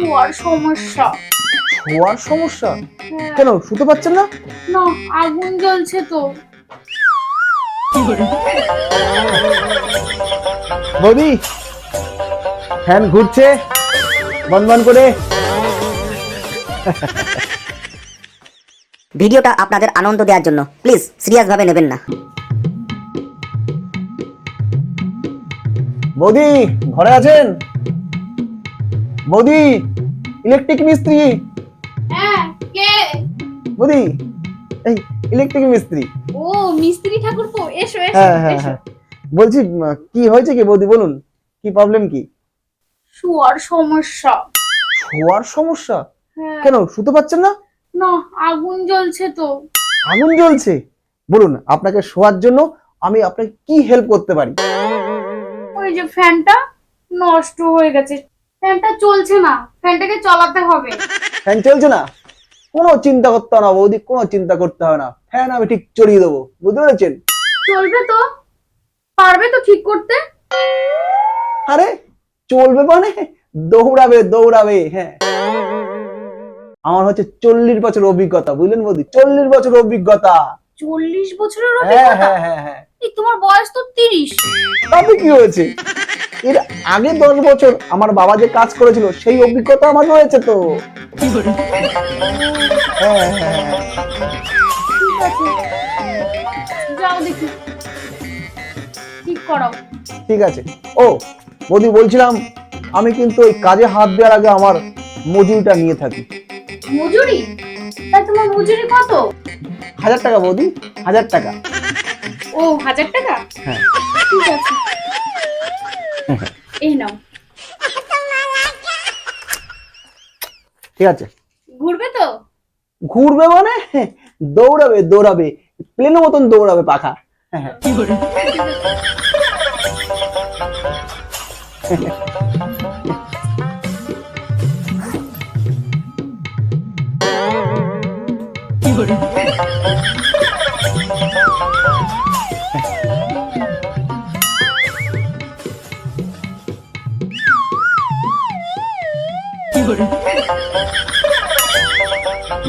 শোয়ার সমস্যা। শোয়ার সমস্যা? হ্যাঁ, কেন শুতে পাচ্ছেন না? না আগুন জ্বলছে তো। বৌদি ফ্যান ঘুরছে। বন বন করে। ভিডিওটা আপনাদের আনন্দ দেওয়ার জন্য। প্লিজ সিরিয়াসভাবে নেবেন না। বৌদি ঘরে আছেন? বৌদি ইলেকট্রিক মিস্ত্রি। হ্যাঁ কে? বৌদি এই ইলেকট্রিক মিস্ত্রি। ও মিস্ত্রি এসো এসো হ্যাঁ হ্যাঁ এসো। বলছি কি হয়েছে কি বৌদি বলুন কি প্রবলেম কি? শোয়ার সমস্যা। শোয়ার সমস্যা? কেন শুতে পাচ্ছেন না? না আগুন জ্বলছে তো। আগুন জ্বলছে? বলুন আপনাকে শোয়ার জন্য আমি আপনাকে কি হেল্প করতে পারি? ওই যে ফ্যানটা নষ্ট হয়ে গেছে। ফ্যানটা চলছে না ফ্যানটাকে চালাতে হবে। ফ্যান চলছে না? কোনো চিন্তা করতে হবে না বৌদি কোনো চিন্তা করতে হবে না। ফ্যান আমি ঠিক চড়িয়ে দেবো বুঝতে পেরেছেন? চলবে তো পারবে তো ঠিক করতে? আরে চলবে মানে? দৌড়াবে দৌড়াবে হ্যাঁ। আমার হচ্ছে চল্লিশ বছর অভিজ্ঞতা বুঝলেন বৌদি? চল্লিশ বছর অভিজ্ঞতা। চল্লিশ বছরের হ্যাঁ অভিজ্ঞতা? হ্যাঁ হ্যাঁ হ্যাঁ। এই তোমার বয়স তো তিরিশ। তাতে কি হয়েছে? এর আগে দশ বছর আমার বাবা যে কাজ করেছিল সেই অভিজ্ঞতা আমার রয়েছে তো। হ্যাঁ হ্যাঁ হ্যাঁ। ঠিক আছে যাও দেখি। ঠিক করাও। ঠিক আছে। ও বৌদি বলছিলাম আমি কিন্তু ওই কাজে হাত দেওয়ার আগে আমার মজুরিটা নিয়ে থাকি। মজুরি? তাই তোমার মজুরি কত? হাজার টাকা বৌদি হাজার টাকা। ও হাজার টাকা? হ্যাঁ। ঠিক আছে। এই নাও। ঠিক আছে। ঘুরবে তো? ঘুরবে মানে? দৌড়াবে দৌড়াবে। প্লেনের মতন দৌড়াবে পাখা।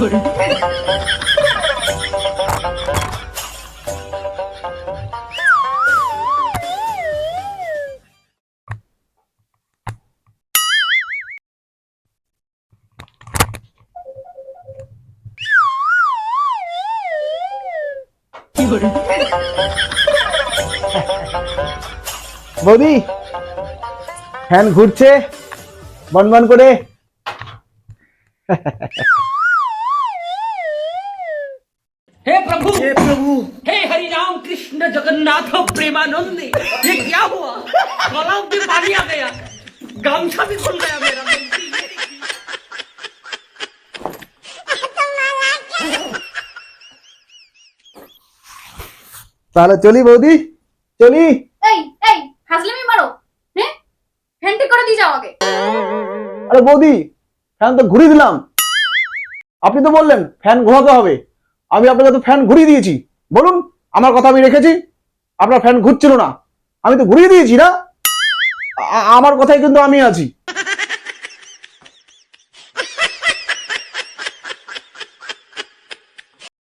বৌদি ফ্যান ঘুরছে। বন বন করে। हे प्रभु हे प्रभु हे हरि राम कृष्ण जगन्नाथ प्रेमानंद ये क्या हुआ गला भी पानी आ गया गामछा भी खुल गया मेरा তাহলে চলি বৌদি চলি এই এই হাজলামি মারো হ্যাঁ ফ্যান ঠিক করে দিয়ে যাও আগে আরে বৌদি ফ্যান তো ঘুরিয়ে দিলাম আপনি তো বললেন ফ্যান ঘোরাতে হবে আমি আপনাকে তো ফ্যান ঘুরিয়ে দিয়েছি। বলুন, আমার কথা আমি রেখেছি? আপনার ফ্যান ঘুরছিল না। আমি তো ঘুরিয়ে দিয়েছি না? আমার কথাই কিন্তু আমি আছি।